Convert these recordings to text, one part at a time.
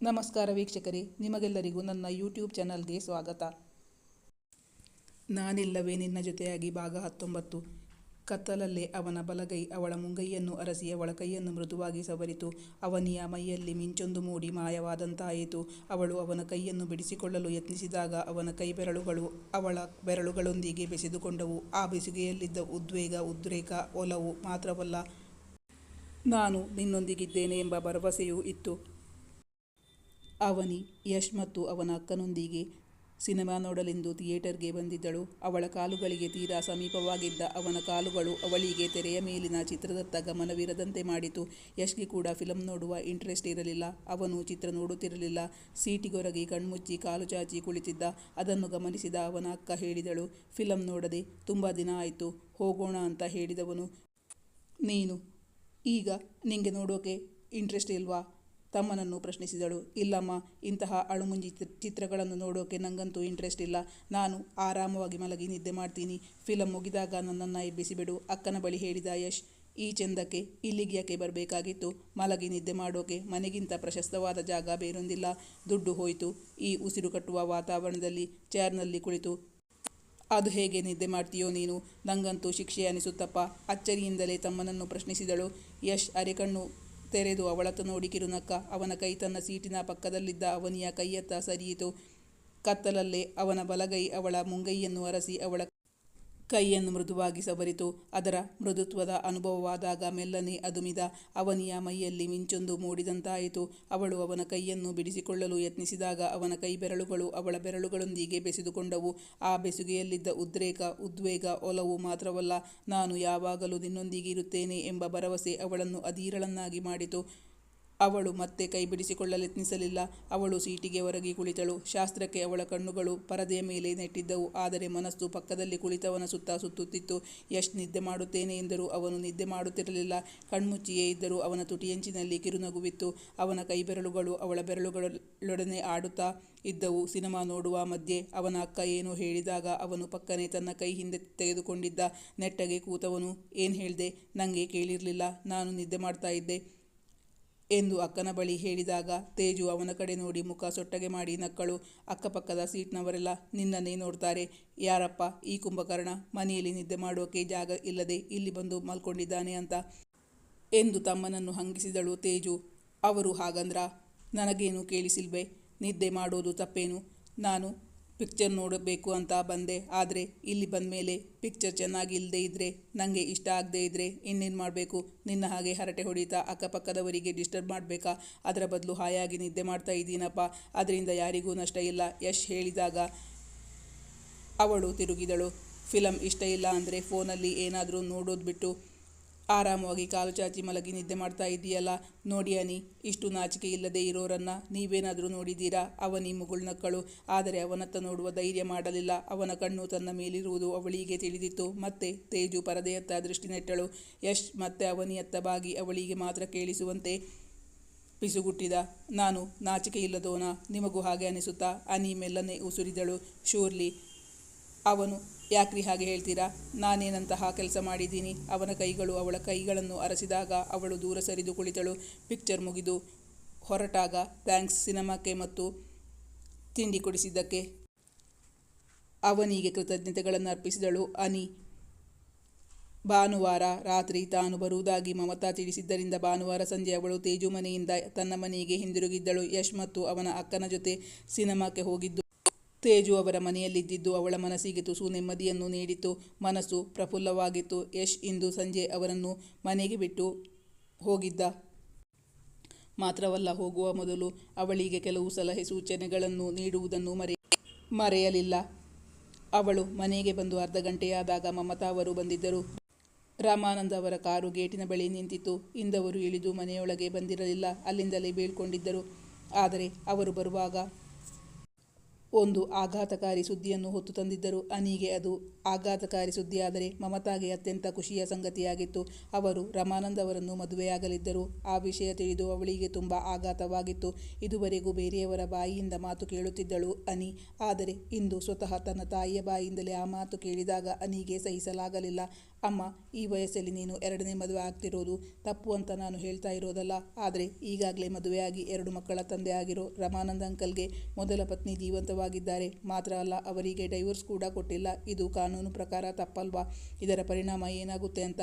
ನಮಸ್ಕಾರ ವೀಕ್ಷಕರೇ, ನಿಮಗೆಲ್ಲರಿಗೂ ನನ್ನ ಯೂಟ್ಯೂಬ್ ಚಾನಲ್ಗೆ ಸ್ವಾಗತ. ನಾನಿಲ್ಲವೇ ನಿನ್ನ ಜೊತೆಯಾಗಿ ಭಾಗ ಹತ್ತೊಂಬತ್ತು. ಕತ್ತಲಲ್ಲೇ ಅವನ ಬಲಗೈ ಅವಳ ಮುಂಗೈಯನ್ನು ಅರಸಿ ಅವಳ ಕೈಯನ್ನು ಮೃದುವಾಗಿ ಸವರಿತು. ಅವನಿಯ ಮೈಯಲ್ಲಿ ಮಿಂಚೊಂದು ಮೂಡಿ ಮಾಯವಾದಂತಾಯಿತು. ಅವಳು ಅವನ ಕೈಯನ್ನು ಬಿಡಿಸಿಕೊಳ್ಳಲು ಯತ್ನಿಸಿದಾಗ ಅವನ ಕೈ ಬೆರಳುಗಳು ಅವಳ ಬೆರಳುಗಳೊಂದಿಗೆ ಬೆಸೆದುಕೊಂಡವು. ಆ ಬೆಸುಗೆಯಲ್ಲಿದ್ದ ಉದ್ವೇಗ, ಉದ್ರೇಕ, ಒಲವು ಮಾತ್ರವಲ್ಲ, ನಾನು ನಿನ್ನೊಂದಿಗಿದ್ದೇನೆ ಎಂಬ ಭರವಸೆಯೂ ಇತ್ತು. ಅವನಿ ಯಶ್ ಮತ್ತು ಅವನ ಅಕ್ಕನೊಂದಿಗೆ ಸಿನಿಮಾ ನೋಡಲೆಂದು ಥಿಯೇಟರ್ಗೆ ಬಂದಿದ್ದಳು. ಅವಳ ಕಾಲುಗಳಿಗೆ ತೀರಾ ಸಮೀಪವಾಗಿದ್ದ ಅವನ ಕಾಲುಗಳು ಅವಳಿಗೆ ತೆರೆಯ ಮೇಲಿನ ಚಿತ್ರದತ್ತ ಗಮನವಿರದಂತೆ ಮಾಡಿತು. ಯಶ್ಗೆ ಕೂಡ ಫಿಲಂ ನೋಡುವ ಇಂಟ್ರೆಸ್ಟ್ ಇರಲಿಲ್ಲ. ಅವನು ಚಿತ್ರ ನೋಡುತ್ತಿರಲಿಲ್ಲ. ಸೀಟಿಗೊರಗಿ ಕಣ್ಮುಚ್ಚಿ ಕಾಲು ಚಾಚಿ ಕುಳಿತಿದ್ದ. ಅದನ್ನು ಗಮನಿಸಿದ ಅವನ ಅಕ್ಕ ಹೇಳಿದಳು, ಫಿಲಂ ನೋಡದೆ, ತುಂಬ ದಿನ ಆಯಿತು, ಹೋಗೋಣ ಅಂತ ಹೇಳಿದವನು. ನೀನು, ಈಗ ನಿಂಗೆ ನೋಡೋಕೆ ಇಂಟ್ರೆಸ್ಟ್ ಇಲ್ವಾ? ತಮ್ಮನನ್ನು ಪ್ರಶ್ನಿಸಿದಳು. ಇಲ್ಲಮ್ಮ, ಇಂತಹ ಅಳುಮುಂಜಿ ಚಿತ್- ಚಿತ್ರಗಳನ್ನು ನೋಡೋಕೆ ನಂಗಂತೂ ಇಂಟ್ರೆಸ್ಟ್ ಇಲ್ಲ. ನಾನು ಆರಾಮವಾಗಿ ಮಲಗಿ ನಿದ್ದೆ ಮಾಡ್ತೀನಿ. ಫಿಲಂ ಮುಗಿದಾಗ ನನ್ನನ್ನು ಎಬ್ಬಿಸಿಬಿಡು. ಅಕ್ಕನ ಬಳಿ ಹೇಳಿದ ಯಶ್, ಈ ಚಂದಕ್ಕೆ ಇಲ್ಲಿಗೆ ಯಾಕೆ ಬರಬೇಕಾಗಿತ್ತು? ಮಲಗಿ ನಿದ್ದೆ ಮಾಡೋಕೆ ಮನೆಗಿಂತ ಪ್ರಶಸ್ತವಾದ ಜಾಗ ಬೇರೊಂದಿಲ್ಲ. ದುಡ್ಡು ಹೋಯಿತು. ಈ ಉಸಿರು ಕಟ್ಟುವ ವಾತಾವರಣದಲ್ಲಿ ಚೇರ್ನಲ್ಲಿ ಕುಳಿತು, ಅದು ಹೇಗೆ ನಿದ್ದೆ ಮಾಡ್ತೀಯೋ ನೀನು? ನಂಗಂತೂ ಶಿಕ್ಷೆ ಅನಿಸುತ್ತಪ್ಪ. ಅಚ್ಚರಿಯಿಂದಲೇ ತಮ್ಮನನ್ನು ಪ್ರಶ್ನಿಸಿದಳು. ಯಶ್ ಅರೆಕಣ್ಣು ತೆರೆದು ಅವಳತ್ತ ನೋಡಿ ಕಿರುನಕ್ಕ ಅವನ ಕೈ ತನ್ನ ಸೀಟಿನ ಪಕ್ಕದಲ್ಲಿದ್ದ ಅವನಿಯ ಕೈಯತ್ತ ಸರಿಯಿತು. ಕತ್ತಲಲ್ಲೇ ಅವನ ಬಲಗೈ ಅವಳ ಮುಂಗೈಯನ್ನು ಅರಸಿ ಅವಳ ಕೈಯನ್ನು ಮೃದುವಾಗಿ ಸವರಿತು. ಅದರ ಮೃದುತ್ವದ ಅನುಭವವಾದಾಗ ಮೆಲ್ಲನೆ ಅದುಮಿದ ಅವನಿಯ ಮೈಯಲ್ಲಿ ಮಿಂಚೊಂದು ಮೂಡಿದಂತಾಯಿತು. ಅವಳು ಅವನ ಕೈಯನ್ನು ಬಿಡಿಸಿಕೊಳ್ಳಲು ಯತ್ನಿಸಿದಾಗ ಅವನ ಕೈ ಬೆರಳುಗಳು ಅವಳ ಬೆರಳುಗಳೊಂದಿಗೆ ಬೆಸೆದುಕೊಂಡವು. ಆ ಬೆಸುಗೆಯಲ್ಲಿದ್ದ ಉದ್ರೇಕ, ಉದ್ವೇಗ ಒಲವು ಮಾತ್ರವಲ್ಲ, ನಾನು ಯಾವಾಗಲೂ ನಿನ್ನೊಂದಿಗೆ ಇರುತ್ತೇನೆ ಎಂಬ ಭರವಸೆ ಅವಳನ್ನು ಅಧೀರಳನ್ನಾಗಿ ಮಾಡಿತು. ಅವಳು ಮತ್ತೆ ಕೈ ಬಿಡಿಸಿಕೊಳ್ಳಲೆತ್ನಿಸಲಿಲ್ಲ ಅವಳು ಸೀಟಿಗೆ ಹೊರಗಿ ಕುಳಿತಳು. ಶಾಸ್ತ್ರಕ್ಕೆ ಅವಳ ಕಣ್ಣುಗಳು ಪರದೆಯ ಮೇಲೆ ನೆಟ್ಟಿದ್ದವು. ಆದರೆ ಮನಸ್ಸು ಪಕ್ಕದಲ್ಲಿ ಕುಳಿತವನ ಸುತ್ತ ಸುತ್ತುತ್ತಿತ್ತು. ಯಶ್, ನಿದ್ದೆ ಮಾಡುತ್ತೇನೆ ಎಂದರೂ ಅವನು ನಿದ್ದೆ ಮಾಡುತ್ತಿರಲಿಲ್ಲ. ಕಣ್ಮುಚ್ಚಿಯೇ ಇದ್ದರೂ ಅವನ ತುಟಿಯಂಚಿನಲ್ಲಿ ಕಿರುನಗುವಿತ್ತು. ಅವನ ಕೈಬೆರಳುಗಳು ಅವಳ ಬೆರಳುಗಳೊಡನೆ ಆಡುತ್ತಾ ಇದ್ದವು. ಸಿನಿಮಾ ನೋಡುವ ಮಧ್ಯೆ ಅವನ ಅಕ್ಕ ಏನು ಹೇಳಿದಾಗ ಅವನು ಪಕ್ಕನೆ ತನ್ನ ಕೈ ಹಿಂದೆ ತೆಗೆದುಕೊಂಡಿದ್ದ ನೆಟ್ಟಗೆ ಕೂತವನು, ಏನು ಹೇಳಿದೆ? ನನಗೆ ಕೇಳಿರಲಿಲ್ಲ. ನಾನು ನಿದ್ದೆ ಮಾಡ್ತಾ ಇದ್ದೆ. ಎಂದು ಅಕ್ಕನ ಬಳಿ ಹೇಳಿದಾಗ ತೇಜು ಅವನ ಕಡೆ ನೋಡಿ ಮುಖ ಸೊಟ್ಟಗೆ ಮಾಡಿ, ನಕ್ಕಳು, ಅಕ್ಕಪಕ್ಕದ ಸೀಟ್ನವರೆಲ್ಲ ನಿನ್ನನ್ನೇ ನೋಡ್ತಾರೆ. ಯಾರಪ್ಪ ಈ ಕುಂಭಕರ್ಣ? ಮನೆಯಲ್ಲಿ ನಿದ್ದೆ ಮಾಡೋಕೆ ಜಾಗ ಇಲ್ಲದೆ ಇಲ್ಲಿ ಬಂದು ಮಲ್ಕೊಂಡಿದ್ದಾನೆ ಅಂತ? ಎಂದು ತಮ್ಮನನ್ನು ಹಂಗಿಸಿದಳು ತೇಜು. ಅವರು ಹಾಗಂದ್ರ? ನನಗೇನು ಕೇಳಿಸಿಲ್ವೇ? ನಿದ್ದೆ ಮಾಡೋದು ತಪ್ಪೇನು? ನಾನು ಪಿಕ್ಚರ್ ನೋಡಬೇಕು ಅಂತ ಬಂದೆ. ಆದರೆ ಇಲ್ಲಿ ಬಂದ ಮೇಲೆ ಪಿಕ್ಚರ್ ಚೆನ್ನಾಗಿ ಇಲ್ಲದೆ ಇದ್ದರೆ ನನಗೆ ಇಷ್ಟ ಆಗದೆ ಇದ್ದರೆ ಇನ್ನೇನು ಮಾಡಬೇಕು? ನಿನ್ನ ಹಾಗೆ ಹರಟೆ ಹೊಡಿತಾ ಅಕ್ಕಪಕ್ಕದವರಿಗೆ ಡಿಸ್ಟರ್ಬ್ ಮಾಡಬೇಕಾ? ಅದರ ಬದಲು ಹಾಯಾಗಿ ನಿದ್ದೆ ಮಾಡ್ತಾ ಇದ್ದೀನಪ್ಪ. ಅದರಿಂದ ಯಾರಿಗೂ ನಷ್ಟ ಇಲ್ಲ. ಯಶ್ ಹೇಳಿದಾಗ ಅವಳು ತಿರುಗಿದಳು. ಫಿಲಂ ಇಷ್ಟ ಇಲ್ಲ ಅಂದರೆ ಫೋನಲ್ಲಿ ಏನಾದರೂ ನೋಡೋದು ಬಿಟ್ಟು ಆರಾಮವಾಗಿ ಕಾಲು ಚಾಚಿ ಮಲಗಿ ನಿದ್ದೆ ಮಾಡ್ತಾ ಇದೆಯಲ್ಲ ನೋಡಿ ಅನಿ, ಇಷ್ಟು ನಾಚಿಕೆ ಇಲ್ಲದೆ ಇರೋರನ್ನ ನೀವೇನಾದರೂ ನೋಡಿದ್ದೀರಾ? ಅವನಿ ಮುಗುಳ್ನಕ್ಕಳು ಆದರೆ ಅವನತ್ತ ನೋಡುವ ಧೈರ್ಯ ಮಾಡಲಿಲ್ಲ. ಅವನ ಕಣ್ಣು ತನ್ನ ಮೇಲಿರುವುದು ಅವಳಿಗೆ ತಿಳಿದಿತ್ತು. ಮತ್ತೆ ತೇಜು ಪರದೆಯತ್ತ ದೃಷ್ಟಿ ನೆಟ್ಟಳು. ಯಶ್, ಮತ್ತೆ ಅವನಿಯತ್ತ ಬಾಗಿ ಅವಳಿಗೆ ಮಾತ್ರ ಕೇಳಿಸುವಂತೆ ಪಿಸುಗುಟ್ಟಿದ. ನಾನು ನಾಚಿಕೆ ಇಲ್ಲದೋನ? ನಿಮಗೂ ಹಾಗೆ ಅನಿಸುತ್ತಾ? ಅನಿ ಮೆಲ್ಲನೆ ಉಸುರಿದಳು. ಶೂರ್ಲಿ, ಅವನು ಯಾಕ್ರಿ ಹಾಗೆ ಹೇಳ್ತೀರಾ? ನಾನೇನಂತಹ ಕೆಲಸ ಮಾಡಿದ್ದೀನಿ? ಅವನ ಕೈಗಳು ಅವಳ ಕೈಗಳನ್ನು ಅರಸಿದಾಗ ಅವಳು ದೂರ ಸರಿದು ಕುಳಿತಳು. ಪಿಕ್ಚರ್ ಮುಗಿದು ಹೊರಟಾಗ ಥ್ಯಾಂಕ್ಸ್ ಸಿನಿಮಾಕ್ಕೆ ಮತ್ತು ತಿಂಡಿ ಕೊಡಿಸಿದ್ದಕ್ಕೆ. ಅವನಿಗೆ ಕೃತಜ್ಞತೆಗಳನ್ನು ಅರ್ಪಿಸಿದಳು. ಅನಿ, ಭಾನುವಾರ ರಾತ್ರಿ ತಾನು ಬರುವುದಾಗಿ ಮಮತಾ ತಿಳಿಸಿದ್ದರಿಂದ ಭಾನುವಾರ ಸಂಜೆ ಅವಳು ತೇಜು ಮನೆಯಿಂದ ತನ್ನ ಮನೆಗೆ ಹಿಂದಿರುಗಿದ್ದಳು. ಯಶ್ ಮತ್ತು ಅವನ ಅಕ್ಕನ ಜೊತೆ ಸಿನಿಮಾಕ್ಕೆ ಹೋಗಿದ್ದು ತೇಜು ಅವರ ಮನೆಯಲ್ಲಿದ್ದಿದ್ದು ಅವಳ ಮನಸ್ಸಿಗೆ ತುಸು ನೆಮ್ಮದಿಯನ್ನು ನೀಡಿತು, ಮನಸ್ಸು ಪ್ರಫುಲ್ಲವಾಗಿತ್ತು. ಯಶ್ ಇಂದು ಸಂಜೆ ಅವರನ್ನು ಮನೆಗೆ ಬಿಟ್ಟು ಹೋಗಿದ್ದ. ಮಾತ್ರವಲ್ಲ, ಹೋಗುವ ಮೊದಲು ಅವಳಿಗೆ ಕೆಲವು ಸಲಹೆ ಸೂಚನೆಗಳನ್ನು ನೀಡುವುದನ್ನು ಮರೆ, ಮರೆಯಲಿಲ್ಲ. ಅವಳು ಮನೆಗೆ ಬಂದು ಅರ್ಧ ಗಂಟೆಯಾದಾಗ ಮಮತಾ ಅವರು ಬಂದಿದ್ದರು. ರಾಮಾನಂದ ಅವರ ಕಾರು ಗೇಟಿನ ಬಳಿ ನಿಂತಿತ್ತು. ಇಂದವರು ಇಳಿದು ಮನೆಯೊಳಗೆ ಬಂದಿರಲಿಲ್ಲ. ಅಲ್ಲಿಂದಲೇ ಬೀಳ್ಕೊಂಡಿದ್ದರು. ಆದರೆ ಅವರು ಬರುವಾಗ ಒಂದು ಆಘಾತಕಾರಿ ಸುದ್ದಿಯನ್ನು ಹೊತ್ತು ತಂದಿದ್ದರು. ಅನಿಗೆ ಅದು ಆಘಾತಕಾರಿ ಸುದ್ದಿಯಾದರೆ ಮಮತಾಗೆ ಅತ್ಯಂತ ಖುಷಿಯ ಸಂಗತಿಯಾಗಿತ್ತು. ಅವರು ರಮಾನಂದ್ ಅವರನ್ನು ಮದುವೆಯಾಗಲಿದ್ದರು. ಆ ವಿಷಯ ತಿಳಿದು ಅವಳಿಗೆ ತುಂಬ ಆಘಾತವಾಗಿತ್ತು. ಇದುವರೆಗೂ ಬೇರೆಯವರ ಬಾಯಿಯಿಂದ ಮಾತು ಕೇಳುತ್ತಿದ್ದಳು ಅನಿ. ಆದರೆ ಇಂದು ಸ್ವತಃ ತನ್ನ ತಾಯಿಯ ಬಾಯಿಯಿಂದಲೇ ಆ ಮಾತು ಕೇಳಿದಾಗ ಅನಿಗೆ ಸಹಿಸಲಾಗಲಿಲ್ಲ. ಅಮ್ಮ, ಈ ವಯಸ್ಸಲ್ಲಿ ನೀನು ಎರಡನೇ ಮದುವೆ ಆಗ್ತಿರೋದು. ತಪ್ಪು ಅಂತ ನಾನು ಹೇಳ್ತಾ ಇರೋದಲ್ಲ. ಆದರೆ ಈಗಾಗಲೇ ಮದುವೆಯಾಗಿ ಎರಡು ಮಕ್ಕಳ ತಂದೆ ಆಗಿರೋ ರಮಾನಂದ್ ಅಂಕಲ್ಗೆ ಮೊದಲ ಪತ್ನಿ ಜೀವಂತವಾಗಿದ್ದಾರೆ. ಮಾತ್ರ ಅಲ್ಲ, ಅವರಿಗೆ ಡೈವೋರ್ಸ್ ಕೂಡ ಕೊಟ್ಟಿಲ್ಲ. ಇದು ಕಾನೂನು ಪ್ರಕಾರ ತಪ್ಪಲ್ವಾ? ಇದರ ಪರಿಣಾಮ ಏನಾಗುತ್ತೆ ಅಂತ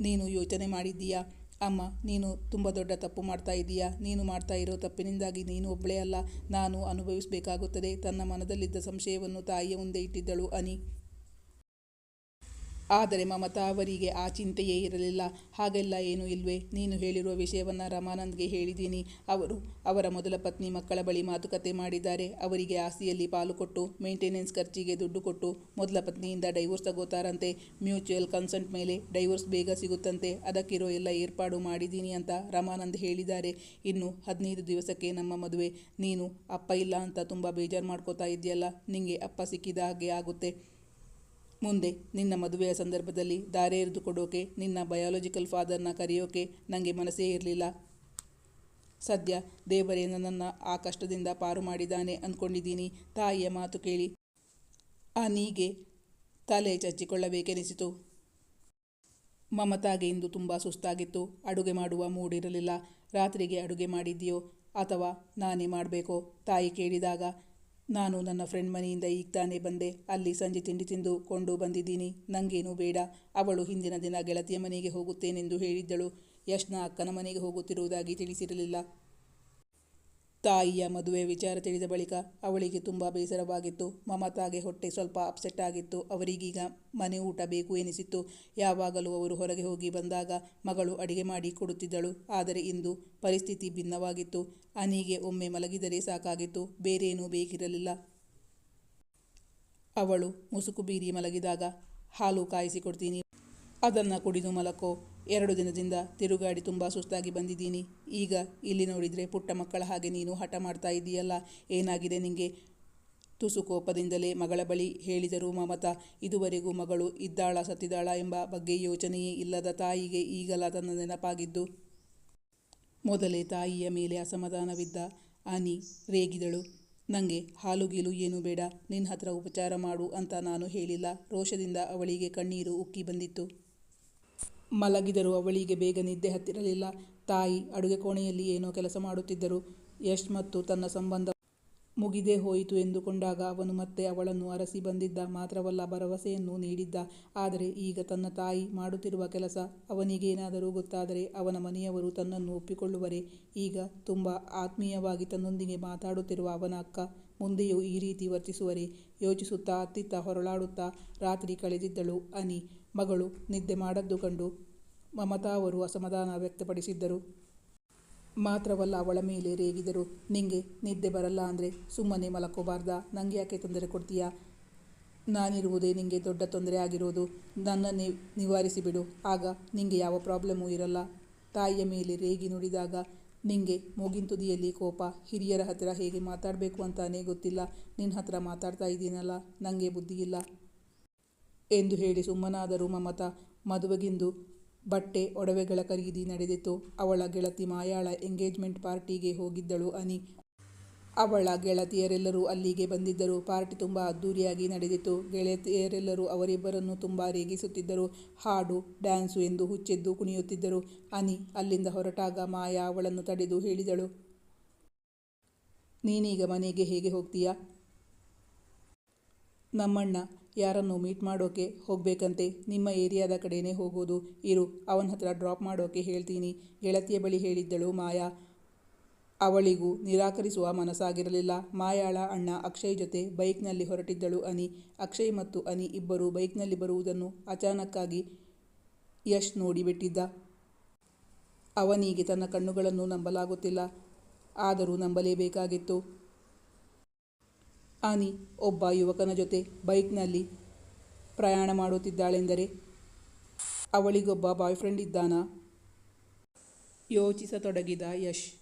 ನೀನು ಯೋಚನೆ ಮಾಡಿದ್ದೀಯಾ? ಅಮ್ಮ, ನೀನು ತುಂಬ ದೊಡ್ಡ ತಪ್ಪು ಮಾಡ್ತಾ ಇದ್ದೀಯಾ ನೀನು ಮಾಡ್ತಾ ಇರೋ ತಪ್ಪಿನಿಂದಾಗಿ ನೀನು ಒಬ್ಬಳೇ ಅಲ್ಲ. ನಾನು ಅನುಭವಿಸಬೇಕಾಗುತ್ತದೆ. ತನ್ನ ಮನದಲ್ಲಿದ್ದ ಸಂಶಯವನ್ನು ತಾಯಿಯ ಮುಂದೆ ಇಟ್ಟಿದ್ದಳು ಅನಿ. ಆದರೆ ಮಮತಾ ಅವರಿಗೆ ಆ ಚಿಂತೆಯೇ ಇರಲಿಲ್ಲ. ಹಾಗೆಲ್ಲ ಏನೂ ಇಲ್ವೇ? ನೀನು ಹೇಳಿರುವ ವಿಷಯವನ್ನು ರಮಾನಂದ್ಗೆ ಹೇಳಿದ್ದೀನಿ. ಅವರು ಅವರ ಮೊದಲ ಪತ್ನಿ ಮಕ್ಕಳ ಬಳಿ ಮಾತುಕತೆ ಮಾಡಿದ್ದಾರೆ. ಅವರಿಗೆ ಆಸ್ತಿಯಲ್ಲಿ ಪಾಲು ಕೊಟ್ಟು, ಮೇಂಟೆನೆನ್ಸ್ ಖರ್ಚಿಗೆ ದುಡ್ಡು ಕೊಟ್ಟು, ಮೊದಲ ಪತ್ನಿಯಿಂದ ಡೈವೋರ್ಸ್ ತಗೋತಾರಂತೆ. ಮ್ಯೂಚುವಲ್ ಕನ್ಸೆಂಟ್ ಮೇಲೆ ಡೈವೋರ್ಸ್ ಬೇಗ ಸಿಗುತ್ತಂತೆ. ಅದಕ್ಕಿರೋ ಎಲ್ಲ ಏರ್ಪಾಡು ಮಾಡಿದ್ದೀನಿ ಅಂತ ರಮಾನಂದ್ ಹೇಳಿದ್ದಾರೆ. ಇನ್ನು ಹದಿನೈದು ದಿವಸಕ್ಕೆ ನಮ್ಮ ಮದುವೆ. ನೀನು ಅಪ್ಪ ಇಲ್ಲ ಅಂತ ತುಂಬ ಬೇಜಾರು ಮಾಡ್ಕೋತಾ ಇದೆಯಲ್ಲ ನಿಂಗೆ ಅಪ್ಪ ಸಿಕ್ಕಿದ ಹಾಗೆ ಆಗುತ್ತೆ. ಮುಂದೆ ನಿನ್ನ ಮದುವೆಯ ಸಂದರ್ಭದಲ್ಲಿ ದಾರೆ ಎರೆದು ಕೊಡೋಕೆ ನಿನ್ನ ಬಯಾಲಜಿಕಲ್ ಫಾದರ್ನ ಕರೆಯೋಕೆ ನನಗೆ ಮನಸ್ಸೇ ಇರಲಿಲ್ಲ. ಸದ್ಯ ದೇವರೇ ನನ್ನನ್ನು ಆ ಕಷ್ಟದಿಂದ ಪಾರು ಮಾಡಿದ್ದಾನೆ ಅಂದ್ಕೊಂಡಿದ್ದೀನಿ ತಾಯಿಯ ಮಾತು ಕೇಳಿ. ಆ ನೀಗೆ ತಲೆ ಚಚ್ಚಿಕೊಳ್ಳಬೇಕೆನಿಸಿತು. ಮಮತಾಗೆ ಇಂದು ತುಂಬ ಸುಸ್ತಾಗಿತ್ತು. ಅಡುಗೆ ಮಾಡುವ ಮೂಡಿರಲಿಲ್ಲ ರಾತ್ರಿಗೆ ಅಡುಗೆ ಮಾಡಿದ್ದೀಯೋ ಅಥವಾ ನಾನೇ ಮಾಡಬೇಕೋ? ತಾಯಿ ಕೇಳಿದಾಗ ನಾನು ನನ್ನ ಫ್ರೆಂಡ್ ಮನೆಯಿಂದ ಈಗ ತಾನೇ ಬಂದೆ. ಅಲ್ಲಿ ಸಂಜೆ ತಿಂಡಿ ತಿಂದು ಕೊಂಡು ಬಂದಿದ್ದೀನಿ. ನನಗೇನು ಬೇಡ. ಅವಳು ಹಿಂದಿನ ದಿನ ಗೆಳತಿಯ ಮನೆಗೆ ಹೋಗುತ್ತೇನೆಂದು ಹೇಳಿದ್ದಳು. ಯಶ್ನ ಅಕ್ಕನ ಮನೆಗೆ ಹೋಗುತ್ತಿರುವುದಾಗಿ ತಿಳಿಸಿರಲಿಲ್ಲ. ತಾಯಿಯ ಮದುವೆ ವಿಚಾರ ತಿಳಿದ ಬಳಿಕ ಅವಳಿಗೆ ತುಂಬ ಬೇಸರವಾಗಿತ್ತು. ಮಮತಾಗೆ ಹೊಟ್ಟೆ ಸ್ವಲ್ಪ ಅಪ್ಸೆಟ್ ಆಗಿತ್ತು. ಅವರಿಗೀಗ ಮನೆ ಊಟ ಬೇಕು ಎನಿಸಿತ್ತು. ಯಾವಾಗಲೂ ಅವರು ಹೊರಗೆ ಹೋಗಿ ಬಂದಾಗ ಮಗಳು ಅಡಿಗೆ ಮಾಡಿ ಕೊಡುತ್ತಿದ್ದಳು. ಆದರೆ ಇಂದು ಪರಿಸ್ಥಿತಿ ಭಿನ್ನವಾಗಿತ್ತು. ಅನಿಗೆ ಒಮ್ಮೆ ಮಲಗಿದರೆ ಸಾಕಾಗಿತ್ತು. ಬೇರೇನೂ ಬೇಕಿರಲಿಲ್ಲ. ಅವಳು ಮುಸುಕು ಬೀರಿ ಮಲಗಿದಾಗ, ಹಾಲು ಕಾಯಿಸಿಕೊಡ್ತೀನಿ ಅದನ್ನು ಕುಡಿದು ಮಲಕೋ. ಎರಡು ದಿನದಿಂದ ತಿರುಗಾಡಿ ತುಂಬ ಸುಸ್ತಾಗಿ ಬಂದಿದ್ದೀನಿ. ಈಗ ಇಲ್ಲಿ ನೋಡಿದರೆ ಪುಟ್ಟ ಮಕ್ಕಳ ಹಾಗೆ ನೀನು ಹಠ ಮಾಡ್ತಾ ಇದೆಯಲ್ಲ? ಏನಾಗಿದೆ ನಿಮಗೆ ತುಸು ಕೋಪದಿಂದಲೇ ಮಗಳ ಬಳಿ ಹೇಳಿದರು ಮಮತಾ. ಇದುವರೆಗೂ ಮಗಳು ಇದ್ದಾಳ ಸತ್ತಿದಾಳ ಎಂಬ ಬಗ್ಗೆ ಯೋಚನೆಯೇ ಇಲ್ಲದ ತಾಯಿಗೆ ಈಗಲ ತನ್ನ ನೆನಪಾಗಿದ್ದು, ಮೊದಲೇ ತಾಯಿಯ ಮೇಲೆ ಅಸಮಾಧಾನವಿದ್ದ ಅನಿ ರೇಗಿದಳು. ನನಗೆ ಹಾಲು ಗೀಲು ಏನೂ ಬೇಡ. ನಿನ್ನ ಹತ್ರ ಉಪಚಾರ ಮಾಡು ಅಂತ ನಾನು ಹೇಳಿಲ್ಲ. ರೋಷದಿಂದ ಅವಳಿಗೆ ಕಣ್ಣೀರು ಉಕ್ಕಿ ಬಂದಿತ್ತು. ಮಲಗಿದರೂ ಅವಳಿಗೆ ಬೇಗ ನಿದ್ದೆ ಹತ್ತಿರಲಿಲ್ಲ. ತಾಯಿ ಅಡುಗೆ ಕೋಣೆಯಲ್ಲಿ ಏನೋ ಕೆಲಸ ಮಾಡುತ್ತಿದ್ದರು. ಯಶ್ ಮತ್ತು ತನ್ನ ಸಂಬಂಧ ಮುಗಿದೇ ಹೋಯಿತು ಎಂದುಕೊಂಡಾಗ ಅವನು ಮತ್ತೆ ಅವಳನ್ನು ಅರಸಿ ಬಂದಿದ್ದ ಮಾತ್ರವಲ್ಲ ಭರವಸೆಯನ್ನು ನೀಡಿದ್ದ. ಆದರೆ ಈಗ ತನ್ನ ತಾಯಿ ಮಾಡುತ್ತಿರುವ ಕೆಲಸ ಅವನಿಗೇನಾದರೂ ಗೊತ್ತಾದರೆ ಅವನ ಮನೆಯವರು ತನ್ನನ್ನು ಒಪ್ಪಿಕೊಳ್ಳುವರೆ. ಈಗ ತುಂಬ ಆತ್ಮೀಯವಾಗಿ ತನ್ನೊಂದಿಗೆ ಮಾತಾಡುತ್ತಿರುವ ಅವನ ಅಕ್ಕ ಮುಂದೆಯೂ ಈ ರೀತಿ ವರ್ತಿಸುವರೆ ಯೋಚಿಸುತ್ತಾ ಅತ್ತಿತ್ತ ಹೊರಳಾಡುತ್ತಾ ರಾತ್ರಿ ಕಳೆದಿದ್ದಳು ಅನಿ. ಮಗಳು ನಿದ್ದೆ ಮಾಡದ್ದು ಕಂಡು ಮಮತಾ ಅವರು ಅಸಮಾಧಾನ ವ್ಯಕ್ತಪಡಿಸಿದ್ದರು. ಮಾತ್ರವಲ್ಲ ಅವಳ ಮೇಲೆ ರೇಗಿದರು. ನಿಂಗೆ ನಿದ್ದೆ ಬರಲ್ಲ ಅಂದರೆ ಸುಮ್ಮನೆ ಮಲಕೋಬಾರ್ದ ನನಗೆ ಯಾಕೆ ತೊಂದರೆ ಕೊಡ್ತೀಯಾ? ನಾನಿರುವುದೇ ನಿಂಗೆ ದೊಡ್ಡ ತೊಂದರೆ ಆಗಿರೋದು. ನನ್ನನ್ನೇ ನಿವಾರಿಸಿಬಿಡು ಆಗ ನಿಂಗೆ ಯಾವ ಪ್ರಾಬ್ಲಮ್ಮೂ ಇರಲ್ಲ. ತಾಯಿಯ ಮೇಲೆ ರೇಗಿ ನುಡಿದಾಗ ನಿಂಗೆ ಮೂಗಿನ ತುದಿಯಲ್ಲಿ ಕೋಪ, ಹಿರಿಯರ ಹತ್ತಿರ ಹೇಗೆ ಮಾತಾಡಬೇಕು ಅಂತಾನೇ ಗೊತ್ತಿಲ್ಲ. ನಿನ್ನ ಹತ್ರ ಮಾತಾಡ್ತಾ ಇದ್ದೀನಲ್ಲ ನನಗೆ ಬುದ್ಧಿಯಿಲ್ಲ ಎಂದು ಹೇಳಿ ಸುಮ್ಮನಾದರೂ ಮಮತಾ, ಮದುವೆಗಿಂದು ಬಟ್ಟೆ ಒಡವೆಗಳ ಖರೀದಿ ನಡೆದಿತ್ತು. ಅವಳ ಗೆಳತಿ ಮಾಯಾಳ ಎಂಗೇಜ್ಮೆಂಟ್ ಪಾರ್ಟಿಗೆ ಹೋಗಿದ್ದಳು ಅನಿ. ಅವಳ ಗೆಳತಿಯರೆಲ್ಲರೂ ಅಲ್ಲಿಗೆ ಬಂದಿದ್ದರು. ಪಾರ್ಟಿ ತುಂಬ ಅದ್ದೂರಿಯಾಗಿ ನಡೆದಿತ್ತು. ಗೆಳತಿಯರೆಲ್ಲರೂ ಅವರಿಬ್ಬರನ್ನು ತುಂಬ ರೇಗಿಸುತ್ತಿದ್ದರು. ಹಾಡು, ಡ್ಯಾನ್ಸು ಎಂದು ಹುಚ್ಚೆದ್ದು ಕುಣಿಯುತ್ತಿದ್ದರು. ಅನಿ ಅಲ್ಲಿಂದ ಹೊರಟಾಗ ಮಾಯಾ ಅವಳನ್ನು ತಡೆದು ಹೇಳಿದಳು. ನೀನೀಗ ಮನೆಗೆ ಹೇಗೆ ಹೋಗ್ತೀಯಾ? ನಮ್ಮಣ್ಣ, ಯಾರನ್ನು ಮೀಟ್ ಮಾಡೋಕೆ ಹೋಗಬೇಕಂತೆ? ನಿಮ್ಮ ಏರಿಯಾದ ಕಡೆನೇ ಹೋಗೋದು. ಇರು, ಅವನ ಹತ್ರ ಡ್ರಾಪ್ ಮಾಡೋಕೆ ಹೇಳ್ತೀನಿ. ಗೆಳತಿಯ ಬಳಿ ಹೇಳಿದ್ದಳು ಮಾಯಾ. ಅವಳಿಗೂ ನಿರಾಕರಿಸುವ ಮನಸ್ಸಾಗಿರಲಿಲ್ಲ. ಮಾಯಾಳ ಅಣ್ಣ ಅಕ್ಷಯ್ ಜೊತೆ ಬೈಕ್ನಲ್ಲಿ ಹೊರಟಿದ್ದಳು ಅನಿ. ಅಕ್ಷಯ್ ಮತ್ತು ಅನಿ ಇಬ್ಬರು ಬೈಕ್ನಲ್ಲಿ ಬರುವುದನ್ನು ಅಚಾನಕ್ಕಾಗಿ ಯಶ್ ನೋಡಿಬಿಟ್ಟಿದ್ದ. ಅವನಿಗೆ ತನ್ನ ಕಣ್ಣುಗಳನ್ನು ನಂಬಲಾಗುತ್ತಿಲ್ಲ. ಆದರೂ ನಂಬಲೇಬೇಕಾಗಿತ್ತು. ಅನಿ ಒಬ್ಬ ಯುವಕನ ಜೊತೆ ಬೈಕ್ನಲ್ಲಿ ಪ್ರಯಾಣ ಮಾಡುತ್ತಿದ್ದಾಳೆಂದರೆ ಅವಳಿಗೊಬ್ಬ ಬಾಯ್ ಫ್ರೆಂಡ್ ಇದ್ದಾನಾ? ಯೋಚಿಸತೊಡಗಿದ ಯಶ್.